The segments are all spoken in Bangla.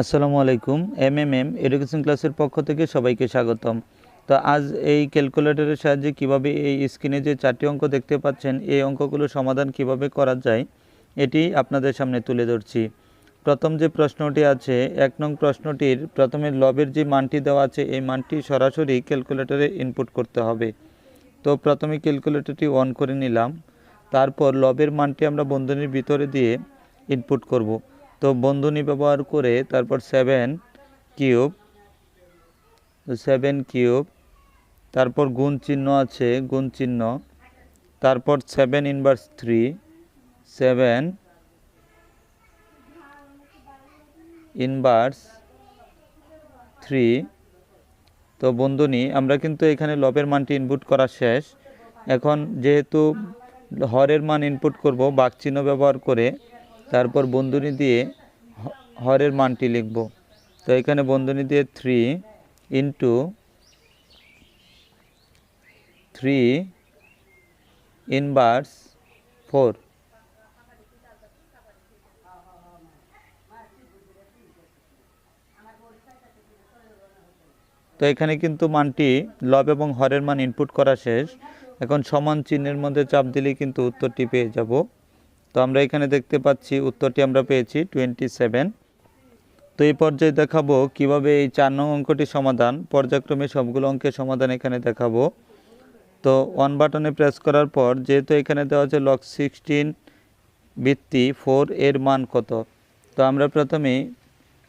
আসসালামু আলাইকুম এম এম এম এডুকেশন ক্লাসের পক্ষ থেকে সবাইকে স্বাগতম। তো আজ এই ক্যালকুলেটরের সাহায্যে কীভাবে এই স্ক্রিনে যে চারটি অঙ্ক দেখতে পাচ্ছেন, এই অঙ্কগুলো সমাধান কীভাবে করা যায়, এটি আপনাদের সামনে তুলে ধরছি। প্রথম যে প্রশ্নটি আছে, এক নং প্রশ্নটির প্রথমে লবের যে মানটি দেওয়া আছে, এই মানটি সরাসরি ক্যালকুলেটরে ইনপুট করতে হবে। তো প্রথমে ক্যালকুলেটরটি অন করে নিলাম, তারপর লবের মানটি আমরা বন্ধনীর ভিতরে দিয়ে ইনপুট করব। তো বন্ধনী ব্যবহার করে তারপর সেভেন কিউব সেভেন কিউব তারপর গুণ চিহ্ন আছে, গুণ চিহ্ন, তারপর seven inverse three seven inverse three তো বন্ধনী, আমরা কিন্তু এখানে লবের মানটি ইনপুট করা শেষ। এখন যেহেতু হরের মান ইনপুট করব, বাকচিহ্ন ব্যবহার করে, তারপর বন্ধনী দিয়ে হরের মানটি লিখব। তো এখানে বন্ধনী দিয়ে three into three inverse four তো এখানে কিন্তু মানটি লব এবং হরের মান ইনপুট করা শেষ। এখন সমান চিহ্নের মধ্যে চাপ দিলেই কিন্তু উত্তরটি পেয়ে যাব। তো আমরা এখানে দেখতে পাচ্ছি উত্তরটি আমরা পেয়েছি টোয়েন্টি সেভেন তো এই পর্যায়ে দেখাবো কীভাবে এই চার নং অঙ্কটি সমাধান, পর্যায়ক্রমে সবগুলো অঙ্কের সমাধান এখানে দেখাবো। তো ওয়ান বাটনে প্রেস করার পর যেহেতু এখানে দেওয়া আছে লক সিক্সটিন বৃত্তি ফোর এর মান কত, তো আমরা প্রথমেই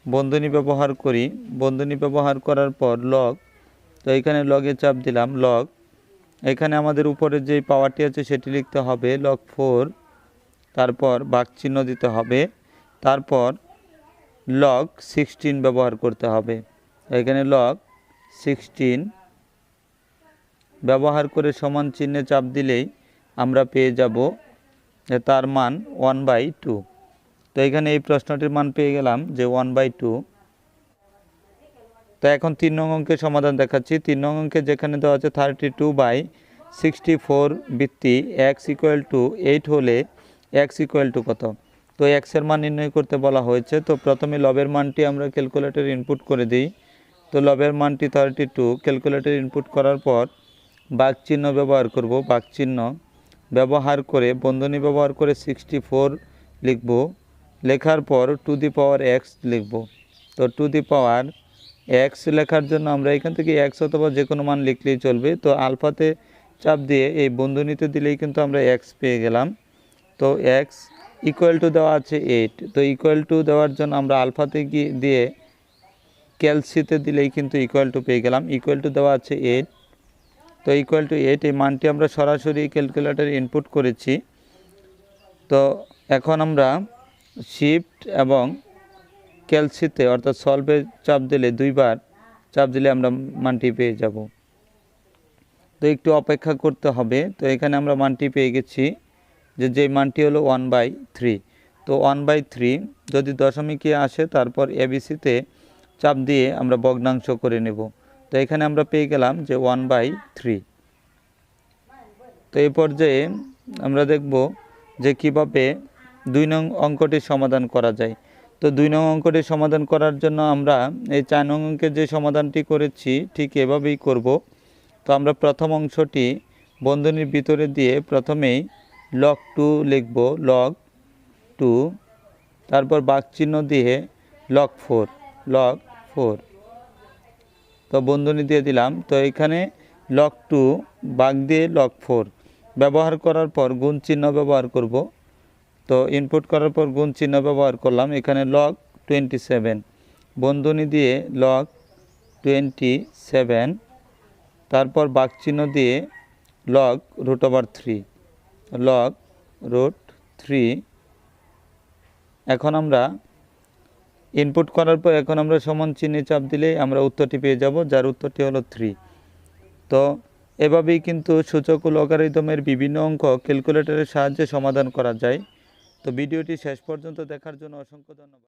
বন্ধনী ব্যবহার করি। বন্ধনী ব্যবহার করার পর লগ তো এখানে লগে চাপ দিলাম লগ এখানে আমাদের উপরে যে পাওয়ারটি আছে সেটি লিখতে হবে লগ ফোর তারপর বাক চিহ্ন দিতে হবে, তারপর লগ সিক্সটিন ব্যবহার করতে হবে। এখানে লগ সিক্সটিন ব্যবহার করে সমান চিহ্নে চাপ দিলেই আমরা পেয়ে যাব তার মান ওয়ান বাই টু তো এখানে এই প্রশ্নটির মান পেয়ে গেলাম যে ওয়ান বাই টু তো এখন তিন নং অঙ্কের সমাধান দেখাচ্ছি। তিন নং অঙ্কে যেখানে দেওয়া আছে thirty two by sixty four বৃত্তি এক্স ইকুয়াল টু এইট হলে এক্স ইকুয়াল টু কত? তো এক্সের মান নির্ণয় করতে বলা হয়েছে। তো প্রথমে লবের মানটি আমরা ক্যালকুলেটর ইনপুট করে দিই। তো লবের মানটি থার্টি টু ক্যালকুলেটর ইনপুট করার পর বাক চিহ্ন ব্যবহার করব। বাক চিহ্ন ব্যবহার করে বন্ধনী ব্যবহার করে সিক্সটি ফোর লিখব। লেখার পর টু দি পাওয়ার এক্স লিখব। তো টু দি পাওয়ার এক্স লেখার জন্য আমরা এখান থেকে এক্স অথবা যে কোনো মান লিখলেই চলবে। তো আলফাতে চাপ দিয়ে এই বন্ধনীতে দিলেই কিন্তু আমরা এক্স পেয়ে গেলাম। তো এক্স ইকুয়াল টু দেওয়া আছে এইট তো ইকুয়াল টু দেওয়ার জন্য আমরা আলফাতে গিয়ে দিয়ে ক্যালসিতে দিলেই কিন্তু ইকুয়াল টু পেয়ে গেলাম। ইকুয়াল টু দেওয়া আছে এইট তো ইকুয়াল টু এইট এই মানটি আমরা সরাসরি ক্যালকুলেটারে ইনপুট করেছি। তো এখন আমরা শিফট এবং ক্যালসিতে অর্থাৎ সলভে চাপ দিলে দুইবার চাপ দিলে আমরা মানটি পেয়ে যাব। তো একটু অপেক্ষা করতে হবে। তো এখানে আমরা মানটি পেয়ে গেছি। যে যে মানটি হলো ওয়ান বাই থ্রি তো ওয়ান বাই থ্রি যদি দশমিকে আসে, তারপর এবিসিতে চাপ দিয়ে আমরা ভগ্নাংশ করে নেব। তো এখানে আমরা পেয়ে গেলাম যে ওয়ান বাই থ্রি তো এই পর্যায়ে আমরা দেখব যে কীভাবে দুই নং অঙ্কটির সমাধান করা যায়। তো দুই নং অঙ্কটি সমাধান করার জন্য আমরা এই চার নং অঙ্কের যে সমাধানটি করেছি, ঠিক এভাবেই করব। তো আমরা প্রথম অংশটি বন্ধনীর ভিতরে দিয়ে প্রথমেই লগ টু লিখব লগ টু তারপর বাকচিহ্ন দিয়ে লগ ফোর লগ ফোর তো বন্ধনী দিয়ে দিলাম, তো এখানে লক টু বাঘ দিয়ে লক ফোর ব্যবহার করার পর গুণ চিহ্ন ব্যবহার করব। তো ইনপুট করার পর গুণ চিহ্ন ব্যবহার করলাম, এখানে লক টোয়েন্টি সেভেন বন্ধনী দিয়ে লক টোয়েন্টি সেভেন তারপর বাক চিহ্ন দিয়ে log root over three log root three এখন আমরা ইনপুট করার পর এখন আমরা সমান চিহ্নে চাপ দিলেই আমরা উত্তরটি পেয়ে যাব, যার উত্তরটি হলো থ্রি তো এভাবেই কিন্তু সূচক ও লগারিদমের বিভিন্ন অঙ্ক ক্যালকুলেটরের সাহায্যে সমাধান করা যায়। তো ভিডিওটি শেষ পর্যন্ত দেখার জন্য অসংখ্য ধন্যবাদ।